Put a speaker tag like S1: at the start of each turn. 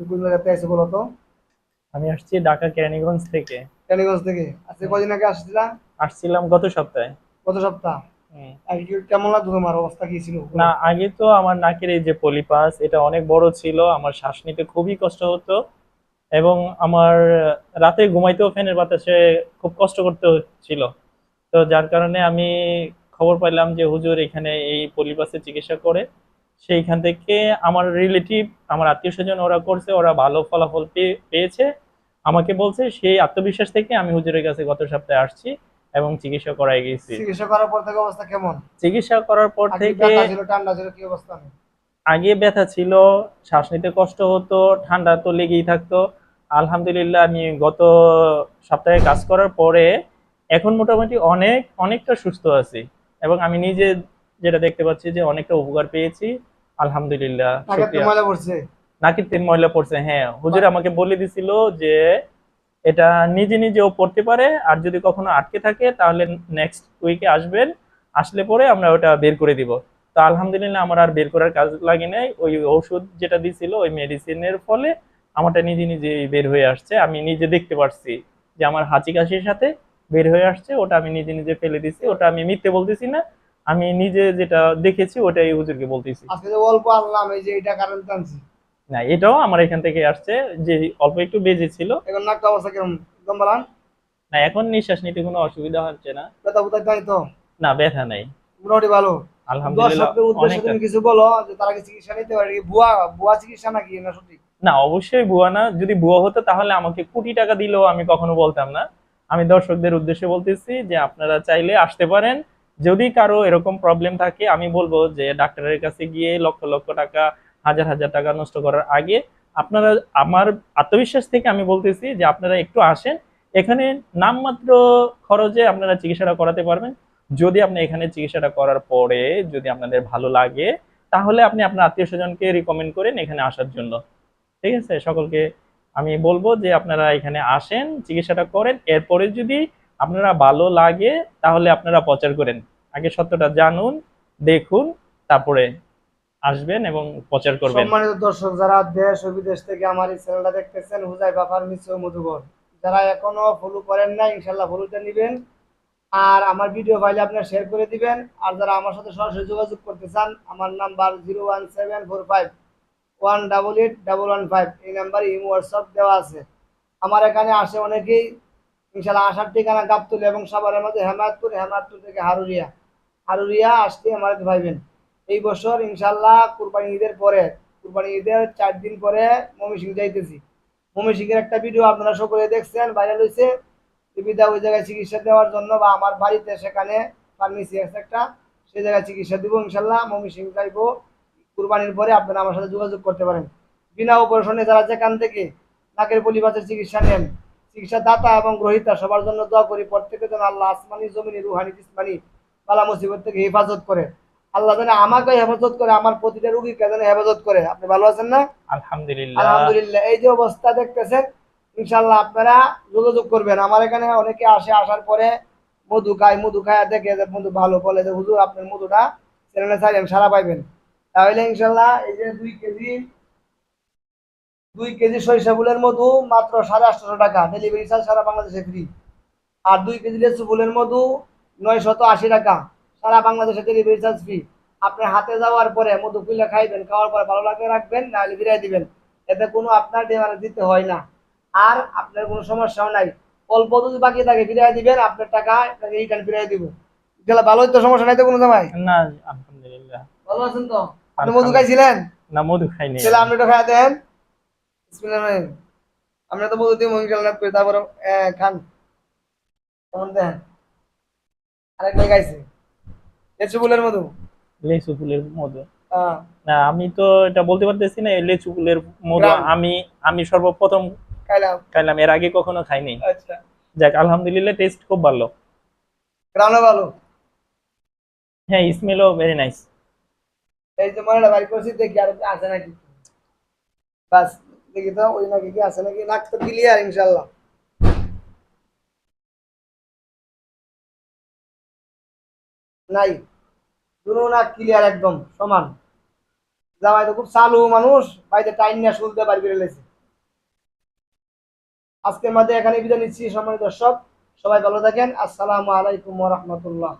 S1: বলো তো
S2: আমি আসছি ঢাকা কেরানীগঞ্জ থেকে।
S1: টালিগঞ্জ থেকে। আজকে কদিন আগে আসছিলা?
S2: আসছিলাম গত সপ্তাহে।
S1: গত সপ্তাহ?
S2: হুম।
S1: আগে কি- কেমন লাগতো তোমার? অবস্থা কি ছিল?
S2: না আগে তো আমার নাকের এই যে পলিপাস এটা অনেক বড় ছিল আমার শ্বাস নিতে খুবই কষ্ট হতো এবং আমার রাতে ঘুমাইতেও ফ্যানের বাতাসে খুব কষ্ট করতে হচ্ছিল। তো যার কারণে আমি খবর পাইলাম যে হুজুর এখানে এই পলিপাসের চিকিৎসা করে সেইখান থেকে আমার রিলেটিভ আমার আত্মীয় স্বজন ওরা করছে ওরা ভালো ফলাফল পেয়ে- পেয়েছে। আমাকে বলছে সেই আত্মবিশ্বাস থেকে আমি হুজুরের কাছে গত সপ্তাহে আসছি এবং চিকিৎসা করাই গেছি।
S1: চিকিৎসা করার পর থেকে অবস্থা কেমন?
S2: চিকিৎসা করার পর থেকে
S1: ঠান্ডা ছিল কি অবস্থা?
S2: আগে ব্যথা ছিল শ্বাস নিতে কষ্ট হতো ঠান্ডা তো লেগেই থাকতো। আলহামদুলিল্লাহ আমি গত সপ্তাহে কাজ করার পরে এখন মোটামুটি অনেক অনেকটা সুস্থ আছি। এবং আমি নিজে যেটা দেখতে পাচ্ছি যে অনেকটা উপকার পেয়েছি। আলহামদুলিল্লাহ
S1: আগে তো
S2: শুকরিয়া।
S1: ময়লা পড়ছে?
S2: নাকের তেল ময়লা পড়ছে হ্যাঁ। হুজুর আমাকে বলে দিছিল যে এটা নিজে নিজেও পড়তে পারে আর যদি কখনো আটকে থাকে তাহলে নেক্সট উইকে আসবেন আসলে পরে আমরা ওটা বের করে দিব। তো আলহামদুলিল্লাহ আমার আর বের করার কাজ লাগে নাই ওই ওষুধ যেটা দিছিল ওই মেডিসিনের ফলে আমারটা নিজে নিজে বের হয়ে আসছে। আমি নিজে দেখতে পারছি যে আমার হাঁচি কাশির সাথে বের হয়ে আসছে ওটা আমি নিজে নিজে ফেলে দিছি ওটা আমি মিথ্যে বলতেছি না আমি নিজে যেটা দেখেছি ওটাই হুজুরকে বলতেছি।
S1: আজকে যে অল্প আনলাম এই যে এটা কারণ টানছি
S2: না এটাও আমার এখান থেকে আসছে যে অল্প একটু বেজে ছিল।
S1: এখন নাকটা অবস্থা কীরকম একদম বালান?
S2: না এখন নিঃশ্বাস নিতে কোনো অসুবিধা হচ্ছে না।
S1: ব্যথা নাই তো?
S2: না ব্যথা নেই।
S1: মোটামুটি ভালো।
S2: আলহামদুলিল্লাহ
S1: দর্শকদের উদ্দেশ্যে তুমি কিছু বলো যে তারা কি চিকিৎসা নিতে পারে? কি ভুয়া ভুয়া চিকিৎসা নাকি? না সত্যি
S2: না অবশ্যই ভুয়া না। যদি ভুয়া হতো তাহলে আমাকে কোটি টাকা দিলেও আমি কখনো বলতাম না। আমি দর্শকদের উদ্দেশ্যে বলতেছি যে আপনারা চাইলে আসতে পারেন। যদি কারও এরকম প্রবলেম থাকে, আমি বলব যে ডাক্তারের কাছে গিয়ে লক্ষ লক্ষ টাকা, হাজার হাজার টাকা নষ্ট করার আগে আপনারা, আমার আত্মবিশ্বাস থেকে আমি বলতেছি যে আপনারা একটু আসেন। এখানে নামমাত্র খরচে আপনারা চিকিৎসাটা করাতে পারবেন। যদি আপনি এখানে চিকিৎসাটা করার পরে যদি আপনাদের ভালো লাগে, তাহলে আপনি আপনার আত্মীয় স্বজনকে রিকমেন্ড করেন এখানে আসার জন্য। ঠিক আছে? সকলকে আমি বলব যে আপনারা এখানে আসেন, চিকিৎসাটা করেন। এরপরে যদি আপনারা ভালো লাগে, তাহলে আপনারা প্রচার করেন। আগে সত্যটা জানুন, দেখুন, তারপরে আসবেন এবং প্রচার করবেন।
S1: সম্মানিত দর্শক, যারা দেশ ও বিদেশ থেকে আমার এই চ্যানেলটা দেখতেছেন হুজাইফা ফার্মেসি ও মধুবর। যারা এখনও ফলো করেন না ইনশাল্লাহ ফলোতে নেবেন। আর আমার ভিডিও ফাইলে আপনারা শেয়ার করে দিবেন। আর যারা আমার সাথে সরাসরি যোগাযোগ করতে চান, আমার number zero one seven four five one double eight double one five এই নাম্বারে ইমো হোয়াটসঅ্যাপ দেওয়া আছে। আমার এখানে আসে অনেকেই ইনশাল্লাহ আসার ঠিকানা গাবতুল এবং সাভারের মধ্যে হেমায়তপুর হেমায়তপুর থেকে হারুরিয়া। হারুরিয়া আসতে আমার ভাইবেন। এই বছর ইনশাল্লাহ কুরবানি ঈদের পরে, কুরবানি ঈদের চার দিন পরে ময়মনসিং যাইতেছি। ময়মনসিংহের একটা ভিডিও আপনারা সকলে দেখছেন ভাইরাল হয়েছে সুবিধা ওই জায়গায় চিকিৎসা দেওয়ার জন্য বা আমার বাড়িতে সেখানে ফার্মেসি আছে একটা, সেই জায়গায় চিকিৎসা দিব ইনশাল্লাহ ময়মনসিং যাইবো। কুরবানির পরে আপনারা আমার সাথে যোগাযোগ করতে পারেন। বিনা অপারেশনে যারা যেখান থেকে নাকের পলিবাসের চিকিৎসা নেন চিকিৎসা দাতা এবং গ্রহিতা সবার জন্য দোয়া করি, প্রত্যেকের জন্য আল্লাহ আসমানি, জমিনি, রুহানি, জিসমানি বালা মুসিবত থেকে হেফাজত করে। আল্লাহ যেন আমাকে হেফাজত করে আমার প্রতিটা রুগীকে যেন হেফাজত করে। আপনি ভালো আছেন না?
S2: আলহামদুলিল্লাহ।
S1: আলহামদুলিল্লাহ। এই যে অবস্থা দেখতেছেন ইনশাল্লাহ আপনারা যোগাযোগ করবেন। আমার এখানে অনেকে আসে আসার পরে মধু খায় মধু খায় দেখে যে মধু ভালো বলে যে হুজুর আপনার মধুটা চ্যানেলে ছাড়েন সারা পাইবেন। তাহলে ইনশাল্লাহ এই যে দুই কেজি দুই কেজি সরিষা ফুলের মধু মাত্র সাড়ে আটশো টাকা। ডেলিভারি চার্জ সারা বাংলাদেশে ফ্রি আর দুই কেজি লেচু ফুলের মধু নয়শত আশি টাকা। সারা বাংলাদেশে ডেলিভারি চার্জ ফ্রি আপনি হাতে যাওয়ার পরে মধু খুলে খাইবেন খাওয়ার পরে ভালো লাগে রাখবেন নাহলে ফিরাই দিবেন। এতে কোনো আপনার ডেমারে দিতে হয় না। আর আপনার কোনো সমস্যাও নাই। অল্প যদি বাকি থাকে ফিরাই দিবেন আপনার টাকা আপনাকে রিটার্ন ফিরাই দিব। গেলে ভালোই তো সমস্যা নাই তো কোনো সময়
S2: না আলহামদুলিল্লাহ।
S1: ভালো আছেন তো? আপনি মধু খাইছিলেন?
S2: না মধু খাইনি।
S1: আপনি একটু খাই দেন। বিসমিল্লাহির রহমানির আপনি তো মধু দিয়ে করে তারপরে খান। কেমন দেন? আরেক খাইছে লেচু ফুলের মধু।
S2: লেচু ফুলের মধু।
S1: হ্যাঁ।
S2: না আমি তো এটা বলতে পারতেছি না লেচু ফুলের মধু আমি আমি সর্বপ্রথম
S1: খাইলাম।
S2: খাইলাম এর আগে কখনো খাইনি।
S1: আচ্ছা।
S2: যাক আলহামদুলিল্লাহ টেস্ট খুব ভালো।
S1: গ্রামে ভালো।
S2: হ্যাঁ স্মেলও ভেরি নাইস
S1: এই যে মনে বাড়ি করছি দেখি আর আছে নাকি। বাস দেখি তো ওই নাকি কি আছে নাকি? নাক তো ক্লিয়ার ইনশাল্লাহ নাই। দুনো না ক্লিয়ার একদম, সমান। জামাই তো খুব চালু মানুষ বাড়িতে টাইম নিয়ে শুনতে পারবি বেরিয়েছে আজকের মধ্যে এখানে বিদায় নিচ্ছি, সম্মানিত দর্শক, সবাই ভালো থাকেন। আসসালামু আলাইকুম রহমতুল্লাহ।